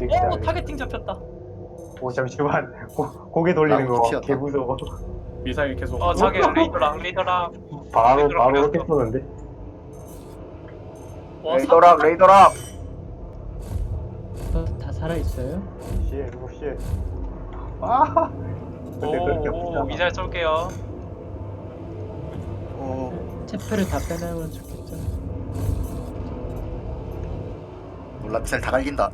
내립시다. 오 타겟팅 잡혔다. 오 잠시만 고, 고개 돌리는 나무 거 튀었다. 개 무서워. 미사일 계속 어 저기 레이더랑 레이더랑. 바로 바로. 로켓 쏘는데. 와, 레이더랍 레이더랍 어, 다 살아있어요? 씨, 일곱 시. 아. 근데 그렇게 오, 오 없잖아. 미사일 쏠게요. 오 체표를 다 빼내면 좋겠죠. 몰라 미사일 다 갈긴다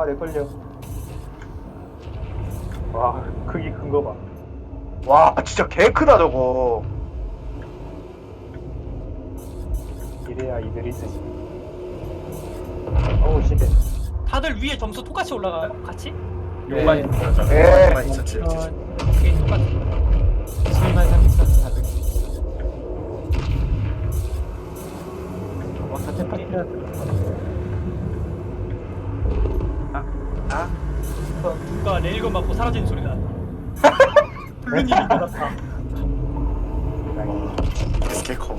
아, 내 걸려. 와, 크기 큰 거 봐. 와 진짜 개 크다 저거 이래야 이들이 쓰지. 어우, 씨. 다들 위에 점수 똑같이 올라가요? 같이? 욕만 있었죠. 에 가만 있었지 어, 오케이 똑같이. 같아. 와 스케커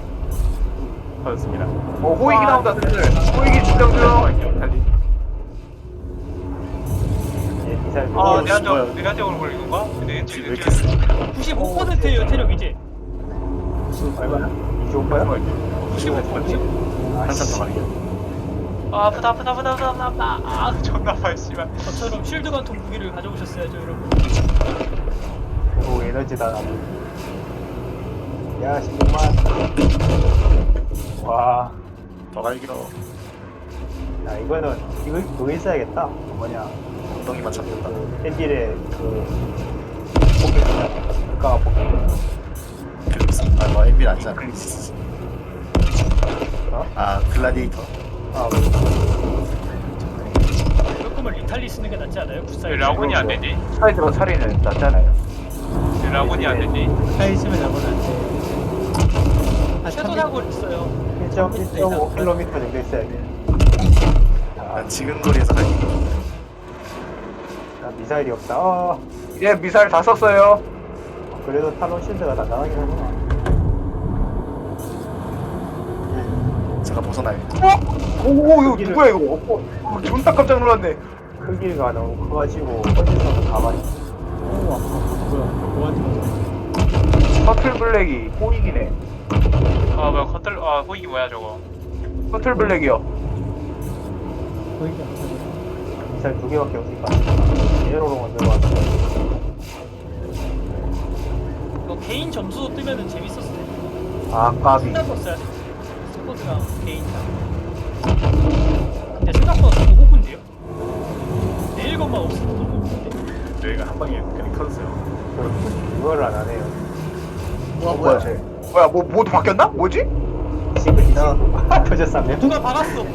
터졌습니다. 어, 호익이 나온다 슬슬 호익이 진정 중 달리. 예. 아 오, 내한적 뭐야. 내한적으로 걸리는 거야? 근데 왜 왼쪽 이렇게 세 95%예요 체력 이제. 얼마나? 이제 오빠야? 95%. 한참 더 갈겨 아 아프다 아프다 아프다 아프다 아프다 아프다. 아 존나 아파 씨발. 저처럼 쉴드 관통 무기를 가져오셨어야죠 여러분. 오, 에너지다. 야, 16만. 와. 더 갈겨 야, 이거는, 이거, 그거 있어야겠다. 뭐냐. 엉덩이만 잡는다 그, 엔딜의 그, 포켓. 국가가 포켓. 클립스 아뭐 엔빌 아니잖아 클립스 어? 아 글라디에이터 아, 거면 리탈리 쓰는 게 낫지 않아요? 굿사이. 라곤이 안 되지 사이드로 차리는 낫잖아요 라곤이 안 되지. 가 있으면 라고는 안 돼. 아, 최소 사고 있어요. 1.1.5km 정도 있어야 돼. 아, 난 지금 거리에서 갈겨 나 미사일이 없다. 어, 예 미사일 다 썼어요 그래도 탈론 실드가 단단하긴 하구나. 제가 벗어나요 오오 이거 누구야 이거 어, 어, 존나 깜짝 놀랐네 크기가 너무 커가지고 어디서도 가만히. 오, 아 파. 뭐야, 뭐한테 커틀 블랙이 호익이네 아 뭐야 커틀 아 호익이 뭐야 저거. 커틀 블랙이요 보이지 않잖아. 미사일 두 개밖에 없으니까. 예로로 만들어 왔어. 이거 개인 점수 뜨면은 재밌었을 텐데. 아 까비 써야 돼. 스쿼드랑 개인이랑. 근데 생각보다 너무 호구인데요? 내일 것만 없어도 너무 호구인데? 저희가 한 방에 그냥 터졌어요. 그, 그거를 안 하네요. 와 어, 뭐야 쟤 뭐야 뭐 모두 바뀌었나? 뭐지? 지금 이 친구. 터졌었네. 누가 박았어?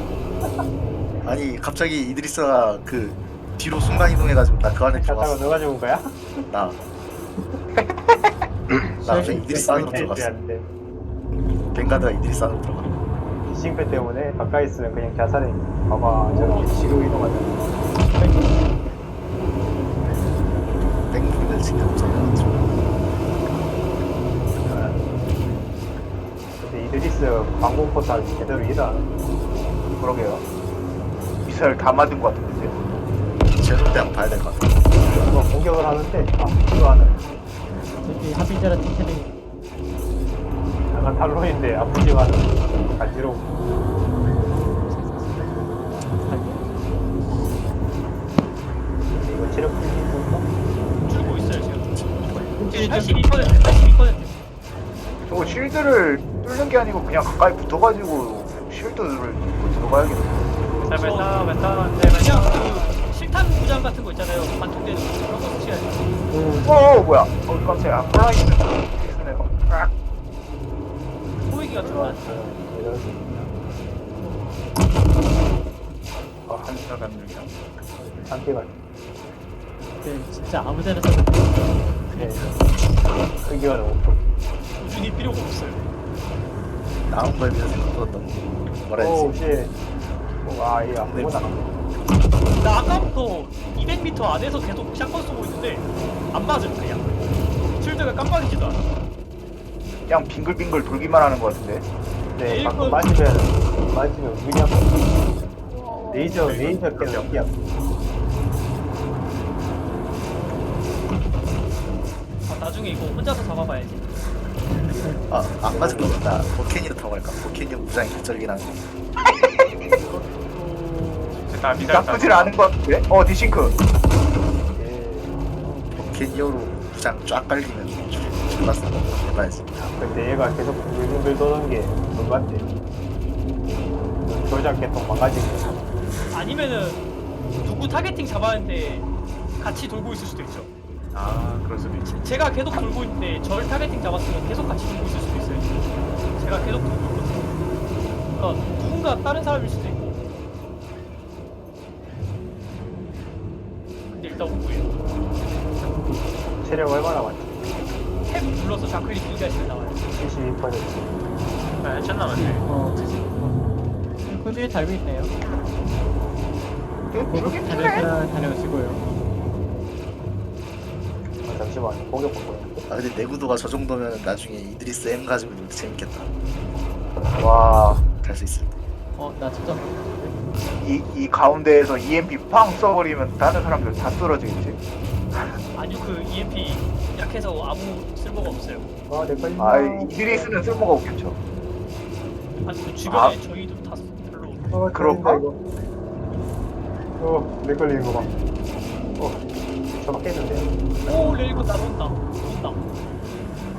아니 갑자기 이드리스가 그 뒤로 순간 이동해가지고 나 그 안에 들어갔어 너가 죽은 거야? 나. 나 갑자기 이드리스 안으로 들어갔어. 벵가드가 이드리스 안으로 들어가 싱패 때문에 가까이 있으면 그냥 자살해. 봐봐, 저렇게 뒤로 이동하잖아. 뱅크를 지금 잡아가지고 근데 이드리스 방공 포탈 제대로 해. 그러게요 미사일 다 맞은 것 같은데 때 한번 봐야 될 것 같아 뭐 공격을 하는데 아프지도 않은. 저기 하비자라 티켓이 약간 탈론인데 아프지도 않은. 간지러워. 이거 체력 풀린 건가? 줄고 있어요 82% 82%. 저거 실드를 뚫는 게 아니고 그냥 가까이 붙어가지고 실드를 뚫고 들어가야겠네 자 멘타 멘타 그냥 그 실탄 무장 같은 거 있잖아요. 거 그런 거 쓰셔야죠. 어 뭐야 어 깜짝이야 폴라이드 쓰네요 아, 호익이가 들어와. 어, 한 시간 가는 중이야. 상태가 네, 진짜 아무 데나 써도 돼. 네. 크기가 너무 커. 우준이 필요가 없어요. 나온 걸 위해서 생각보다 뭐라 해야 오, 되지 씨. 와, 이 아프구나. 나 아까부터 200m 안에서 계속 샷건 쏘고 있는데 안 맞음 그냥. 실드가 깜빡이지도 않아. 그냥 빙글빙글 돌기만 하는 것 같은데 네, 일본- 방금 맞으면 맞으면 아파. 레이저, 레이저 깨는 연기 아파. 아, 나중에 이거 혼자서 잡아봐야지. 아 안 맞을 거면 나 버케니로 타고 갈까 버케니 무장 격절기랑 나 미사일 나쁘질 않은 것 같은데? 어 디싱크 예. 버케니어로 무장 쫙 깔리면 졸랐어 해봐야지 근데 얘가 계속 둥글둥글 도는 게 같아. 조작 개통 망가지고. 아니면은 누구 타겟팅 잡았는데 같이 돌고 있을 수도 있죠. 아 그럴 수도 있지 제가 계속 돌고 있는데 저를 타겟팅 잡았으면 계속 같이 돌고 있을 수도 있어요. 제가 계속 돌고 있거든요. 그러니까 누군가 다른 사람일 수도 있고. 근데 일단 오고요. 체력 얼마나 많지? 탭 눌러서 좌클릭 기가 잘 나와요. 72%. 아 해찬 남았네 어. 어. 꾸준히 달고 있네요. 그러긴 다들 해다 다녀오시고요. 아, 잠시만. 공격 바꿔야 아 근데 내구도가 저 정도면 나중에 이드리스 M 가지고 놀 때 재밌겠다 와 갈 수 있을 때 어, 나 진짜. 이, 이 가운데에서 EMP 팡 써버리면 다른 사람들 다 쓰러지겠지 아니요 그 EMP 약해서 아무 쓸모가 없어요. 아, 내 걸린다. 아 이드리스는 쓸모가 없겠죠 아니 그 주변에 아. 저희도 다 별로. 어, 그런가? 걸린다, 이거. 어, 내 걸리는 거 봐. 어, 저밖겠는데 오 레이건 나온다. 온다.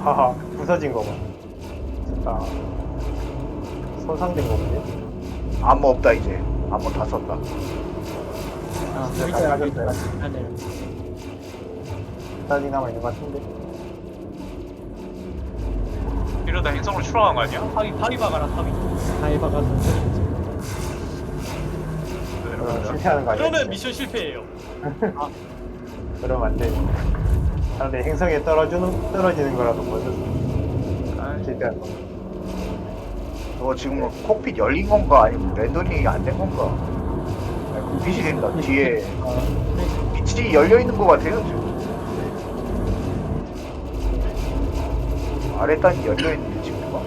하하, 부서진 거 봐. 됐다. 손상된 거 보네. 암호 없다 이제 암호 다 썼다 아, 네, 여기서 가져가셨어요? 하네요. 단이 남아있는 것 같은데. 이러다 행성으로 출항한 거 아니야? 바위 바위 박아라 바위. 다이버가 선택했지. 그럼 실패하는 거 아니야? 그러면 미션 실패예요. 그러면 안 돼. 아, 근데 행성에 떨어지는, 떨어지는 거라도 먼저 아 실패하는 거. 저 지금 콕핏 열린 건가 아니면 랜더링이 안 된 건가 아니, 그 빛이 된다 뒤에. 빛이 열려 있는 것 같아요 지금 아래단이 열려 있는데 지금 봐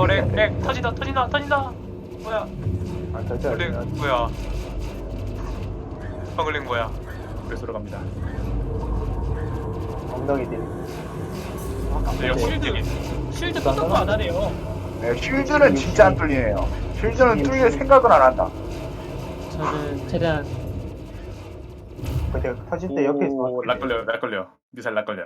어, 렉. 렉, 터진다, 터진다, 터진다. 뭐야? 아, 절대 안 렉, 돼. 뭐야? 방글링 뭐야? 그래서 들어갑니다. 엉덩이들이. 네, 역시 실드 딜이. 실드 끄덕도 안 하네요. 네, 쉴드는 진짜 안 뚫리네요 쉴드는 뚫릴 생각은 안 한다 저는 최대한 터질 때 옆에 있어. 오, 락 걸려, 락 걸려. 미사일 락 걸려.